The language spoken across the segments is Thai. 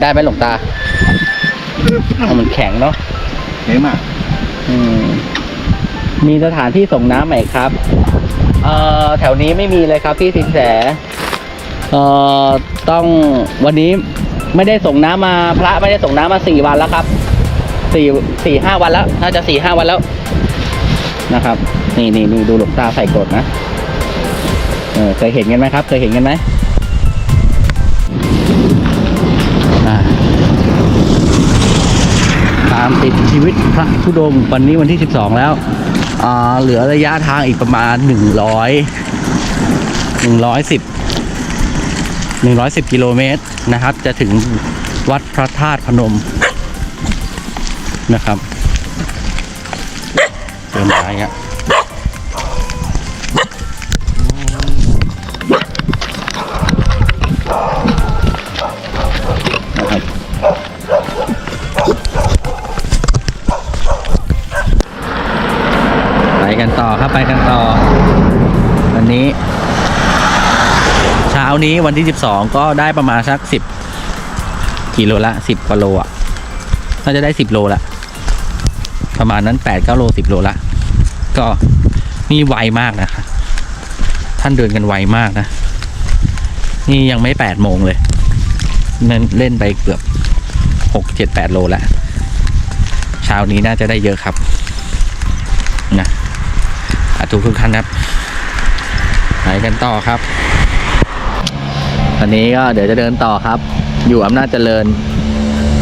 ได้ไหมหลวงตาเอามันแข็งเนาะเห็นไหมอืมมีสถานที่ส่งน้ำไหมครับ เอ่อแถวนี้ไม่มีเลยครับพี่สินแส เอ่อต้องวันนี้ไม่ได้ส่งน้ำมาพระไม่ได้ส่งน้ำมาสี่วันแล้วครับสี่สี่ห้าวันแล้ว น่าจะสี่ห้าวันแล้วนะครับ นี่นี่นี่ดูหลวงตาใส่กรดนะเออเคยเห็นกันไหมครับ เคยเห็นกันไหมามติดชีวิตพระธุดงวันนี้วันที่สิบสองแล้วเหลือระยะทางอีกประมาณหนึ่งร้อยหนึ่งร้อยสิบ110 กิโลเมตรนะครับ จะถึงวัดพระธาตุพนมนะครับเดินไปอะ ไปกันต่อ วันนี้ เช้านี้วันที่ 12 ก็ได้ประมาณสัก 10กิโลละ 10กว่าโลอะน่าจะได้ 10 โลละ ประมาณนั้น 8 9 โล 10 โลละ ก็นี่ไวมากนะ ท่านเดินกันไวมากนะ นี่ยังไม่8โมงเลยนั่นเล่นไปเกือบ 6 7 8 โลแล้วเช้านี้น่าจะได้เยอะครับนะาทุกทุกท่านครับไปกันต่อครับ ตอนนี้ก็เดี๋ยวจะเดินต่อครับ อยู่อำนาจเจริญ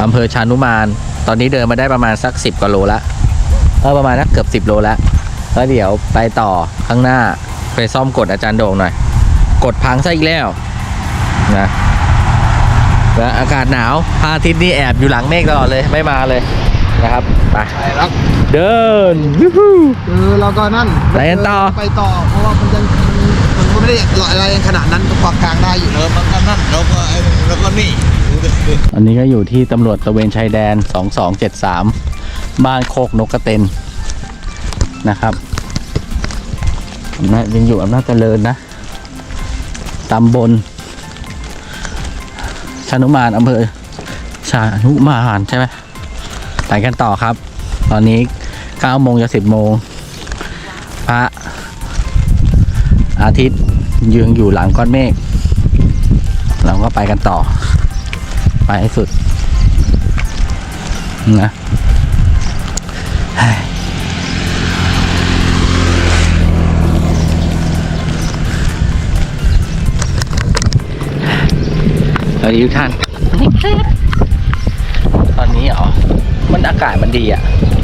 อำเภอชานุมาน ตอนนี้เดินมาได้ประมาณสักสิบกว่าโลละเออประมาณนักเกือบสิบโลละแล้วเดี๋ยวไปต่อข้างหน้าไปซ่อมกดอาจารย์โด่งหน่อย กดพังซะอีกแล้วนะแล้วอากาศหนาวพระอาทิตย์นี่แอบอยู่หลังเมฆตลอดเลยไม่มาเลยนะครับไปไปแล้ว เดินยูฮูเออเราก็นั่นไปกันต่อไปต่อเพราะว่ามันยังมันมันไม่ได้อะไรขนาดนั้นความกลางได้อยู่เนอะมันก็นั่นแล้วก็ไอ้แล้วก็นี่อันนี้ก็อยู่ที่ตำรวจตระเวนชายแดน 2273 บ้านโคกนกกระเต็นนะครับอำนาจยังอยู่อำนาจเจริญนะตำบลชานุมานอำเภอชานุมานใช่ไหมไปกันต่อครับ ตอนนี้ 9โมงจะ10โมงพระอาทิตย์ยืนอยู่หลังก้อนเมฆเราก็ไปกันต่อ ไปให้สุดนะเฮ้ยสวัสดีทุกท่าน ตอนนี้เหรอ มันอากาศมันดีอะ่ะ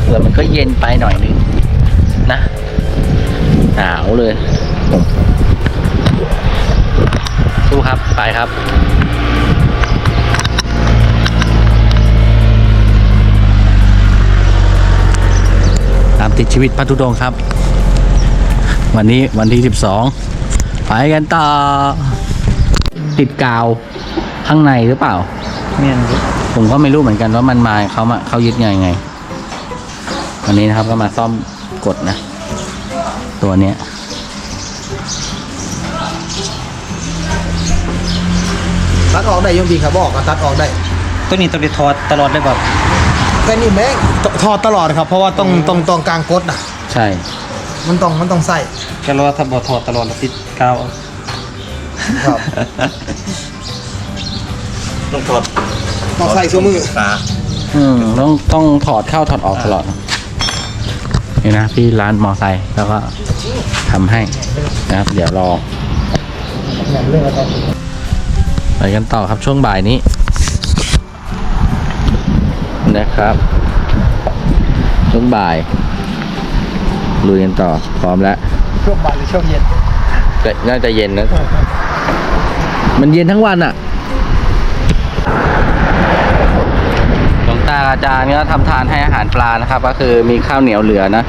แต่มันก็เย็นไปหน่อยนึงนะหนาวเลยสู้ครับ ไปครับตามติดชีวิตพัทุดงครับ วันนี้วันที่ 12 ไปกันต่อ ติดกาว ข้างในหรือเปล่าเมีย ผมก็ไม่รู้เหมือนกันว่ามันมาเขามาเขายึดไงไงวันนี้นะครับก็มาซ่อมกดนะ ตัวเนี้ยตัดออกได้ยังดีครับบอกก็ตัดออกได้ตัวนี้ต้องได้ถอดตลอดเลยแบบแค่นี้แม่งทอดตลอดครับ เพราะว่าต้องต้องต้องกลางกดอะ ใช่ มันต้องมันต้องใส่แค่รอถ้าบ่ถอดตลอดแล้วติดกาวเอาครับต้องถอด ต้องใส่ชั่วมือตาอืมต้องต้องถอดเข้าถอดออกตลอด นี่นะพี่ร้านมอไซค์แล้วก็ทำให้นะครับ เดี๋ยวรอเรื่องอะไรไปกันต่อครับช่วงบ่ายนี้ นะครับ ช่วงบ่ายลุยกันต่อพร้อมแล้วช่วงบ่ายหรือช่วงเย็นแต่น่าจะเย็นนะ มันเย็นทั้งวันอะ่ะหลวงตา อาจารย์ก็ทำทานให้อาหารปลานะครับ ก็คือมีข้าวเหนียวเหลือนะ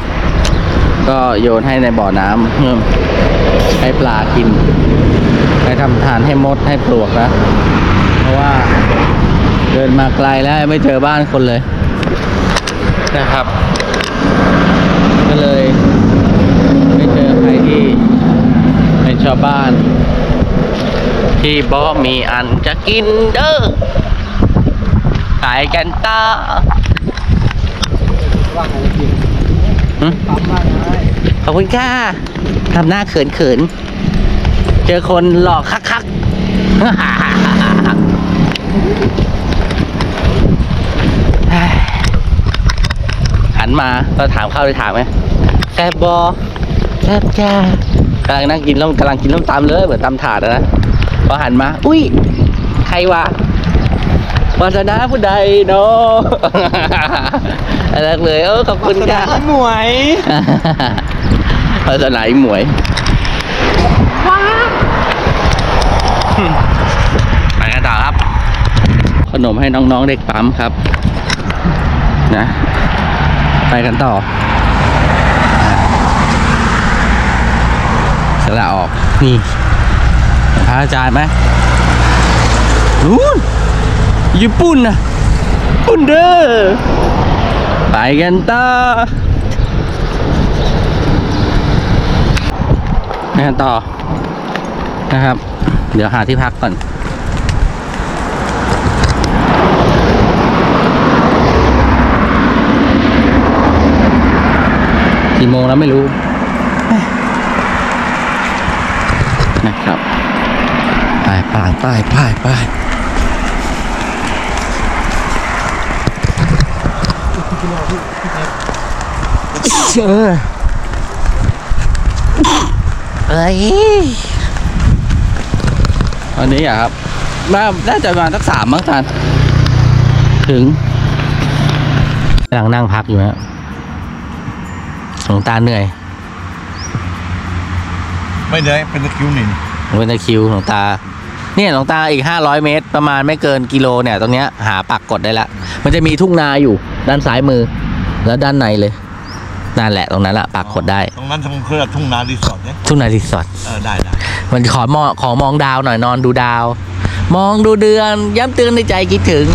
ก็โยนให้ในบ่อน้ำเพื่อให้ปลากิน ให้ทำทานให้มดให้ปลวกนะ เพราะว่าเดินมาไกลแล้วไม่เจอบ้านคนเลยนะครับ ก็เลย ไม่เจอใครที่เป็นชาวบ้าน ที่บ่มีอันจะกินเด้อ ไปกันต่อหึปั๊มได้ไงขอบคุณค่ะทำหน้าเขินเขินๆเจอคนหลอกคักคักๆหันมาก็ถามเข้าเลยถามไหมแซบบอแซบจ้ากำลังนั่งกินแล้วกำลังกินน้ำตำเลยเหมือนตำถาดอะนะพอหันมา อุ้ย ใครวะวาสนาผู้ใดเนาะอะไรเลยเออขอบคุณค่ะหมวยวาสนาอีหมวยไปกันต่อครับ ขนมให้น้องๆเด็กปั๊มครับ นะ ไปกันต่ออะสละออก นี่เห็นพระอาจารย์ไหมนู่น ญี่ปุ่นนะญี่ปุ่นเด้อไปกันต่อไปกันต่อนะครับ เดี๋ยวหาที่พักก่อนกี่โมงแล้วไม่รู้นะครับไปไปไป ไปไปเออเอ้ยวันนี้อะครับน่าน่าจะประมาณสักสามมั้งท่านถึงกำลังนั่งพักอยู่ฮะหลวงตาเหนื่อย ไม่ได้เป็นตะคริวหนินเป็นตะคริวหลวงตา เนี่ยหลวงตาอีกห้าร้อยเมตร ประมาณไม่เกินกิโลเนี่ย ตรงเนี้ยหาปักกดได้ละมันจะมีทุ่งนาอยู่ ด้านซ้ายมือ แล้วด้านในเลยนั่นแหละตรงนั้นแหละปักกดได้ ตรงนั้นตรงเครือทุ่งนารีสอร์ทเนี่ยทุ่งนารีสอร์ทเออได้ได้มันขอมองขอมองดาวหน่อยนอนดูดาว มองดูเดือน ย้ำเตือนในใจคิดถึง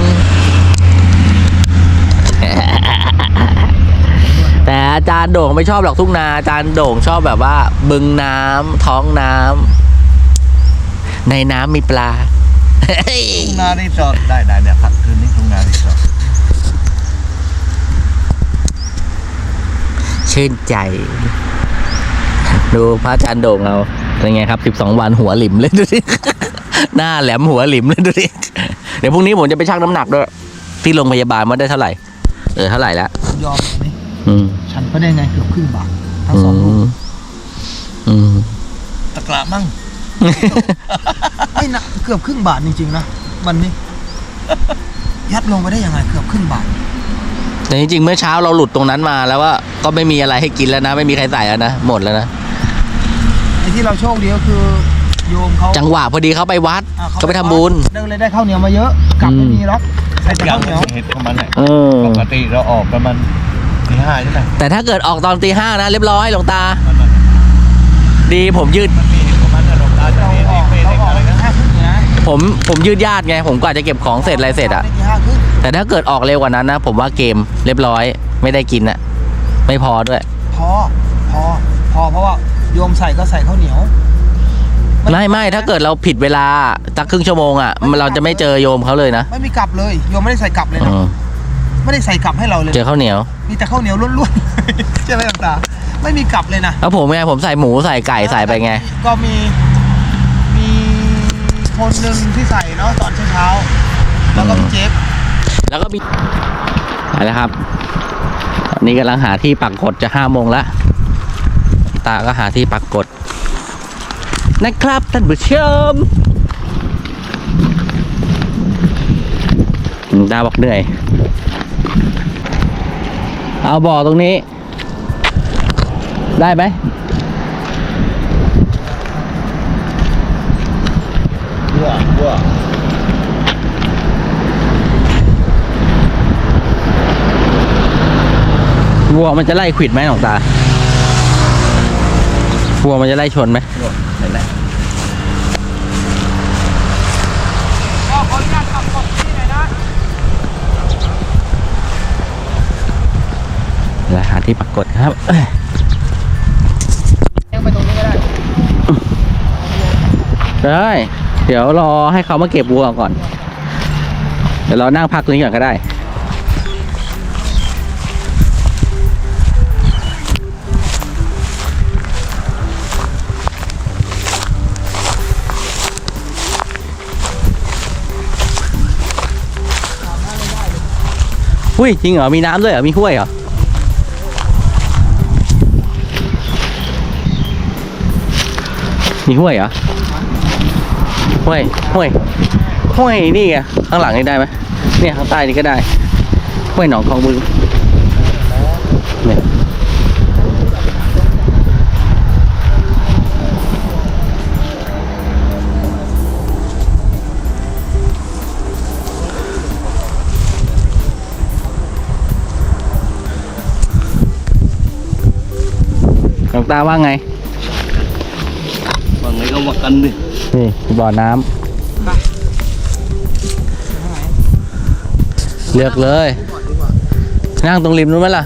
แต่อาจารย์โด่งไม่ชอบหรอกทุ่งนาอาจารย์โด่งชอบแบบว่า บึงน้ำท้องน้ำ ในน้ำมีปลาทุ่งนารีสอร์ทได้ได้เดี๋ยวพักคืนนี้ทุ่งนารีสอร์ทชื่นใจ ดูพระอาจารย์โด่งเราเป็นไงครับสิบสองวันหัวหลิมเลยดูดิหน้าแหลมหัวหลิมเลยดูดิเดี๋ยวพรุ่งนี้ผมจะไปชั่งน้ำหนักด้วยที่โรงพยาบาลว่าได้เท่าไหร่ เออเท่าไหร่แล้วยอมอันนี้อืมฉันก็ได้ไงเกือบครึ่งบาททั้งอืสองลูมกอืมตะกละมั่ง ไม่นะเกือบครึ่งบาทจริงๆนะวันนี้ ยัดลงไปได้ยังไงเกือบครึ่งบาท แต่จริงๆเมื่อเช้าเราหลุดตรงนั้นมาแล้วว่าก็ไม่มีอะไรให้กินแล้วนะ ไม่มีใครใส่แล้วนะหมดแล้วนะไอ้ที่เราโชคดีก็คือโยมเขาจังหวะพอดีเขาไปวัดอ่าก็ไปทำบุญ เดินเลยได้ข้าวเหนียวมาเยอะกลับไม่อืมมีหรอกใส่แต่อย่างข้าวเหนียวเห็ดของมันเนี่ยเออ ปกติเราออกประมาณตีห้าใช่ไหมแต่ถ้าเกิดออกตอนตีห้านะเรียบร้อยหลวงตา มันมันดีผมยืดมันมี เห็ดของมันนะหลวงตาจะเรามีออกเห็ดเราเห็ดออกอะไรนะห้าครึ่งนะผมผมยืดญาติไง ผมก็อาจจะเก็บของเสร็จอะไรเสร็จอะได้กี่ห้าครึ่งแต่ถ้าเกิดออกเร็วกว่านั้นนะ ผมว่าเกมเรียบร้อย ไม่ได้กินอะไม่พอด้วย พอ พอ พอเพราะว่าโยมใส่ก็ใส่ข้าวเหนียวไม่ไม่ถ้าเกิดเราผิดเวลาสักครึ่งชั่วโมงอะเราจะไม่เจอโยมเขาเลยนะไม่มีกลับเลยโยมไม่ได้ใส่กลับเลยเอนะอไม่ได้ใส่กลับให้เราเลย เจอข้าวเหนียวมีแต่ข้าวเหนียวล้วนๆ ใช่ไหมต่างตาไม่มีกลับเลยนะแล้วผมไงผมใส่หมูใส่ไก่ใส่ไปไง ก็มีมี คนหนึ่งที่ใส่เนาะตอนเช้าๆแล้วก็มีเจฟแล้วก็มีไปแล้วครับตอนนี้กำลังหาที่ปักกดจะห้าโมงละตาก็หาที่ปักกด นะครับท่านผู้ชมอืมตาบอกเหนื่อย เอาบ่อตรงนี้ ได้ไหม บัวบัว วัวมันจะไล่ขิดไหมหลวงตาวัวมันจะไล่ชนไหมนั่นแหละแล้วหาที่ปรากฏครับเอ้ยยังไปตรงนี้ก็ได้ ได้ เดี๋ยวรอให้เขามาเก็บวัวก่อน เดี๋ยวเรานั่งพักตรงนี้ก่อนก็ได้ อุ้ยจริงเหรอ มีน้ำด้วยเหรอ มีห้วยเหรอ มีห้วยเหรอ ห้วย ห้วย ห้วยนี่ไงข้างหลังนี่ได้ไหมเนี่ยข้างใต้นี่ก็ได้ ห้วยหนองคลองบึง ตาว่าไงบางไงก็ว่ากันดินี่บ่อน้ำเลือกเลย นั่งตรงริมนู้นไหมล่ะ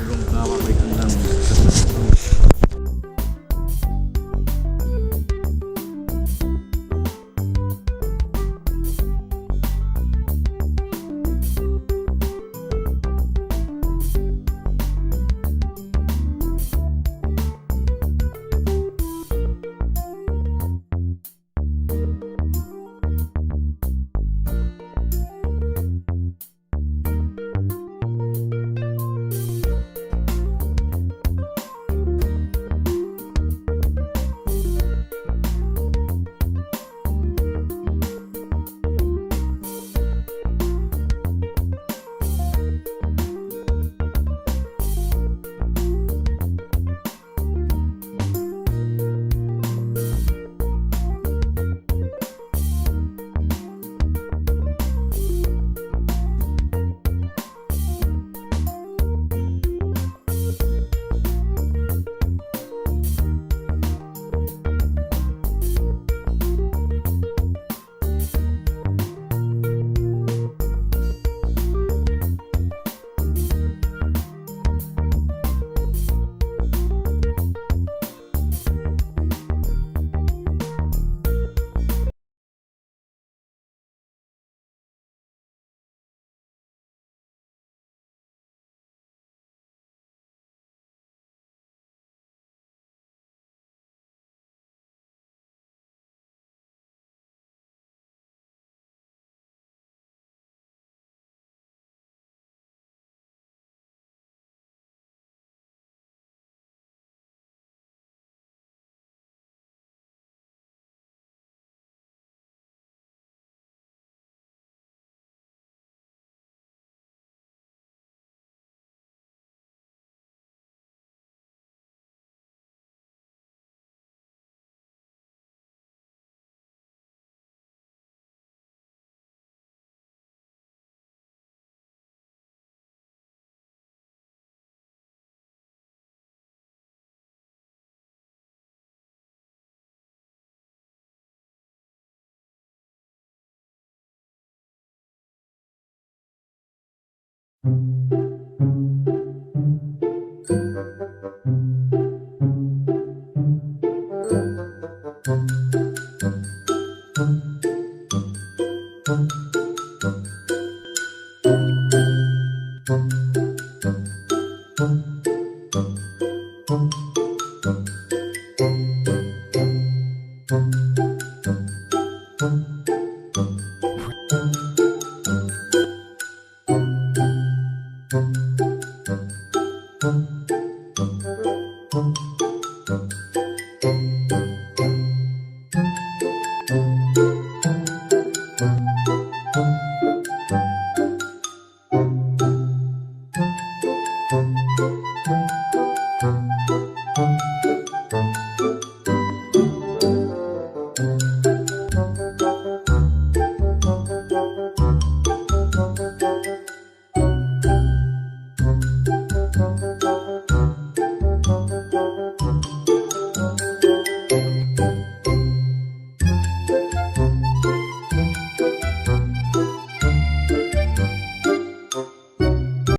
เ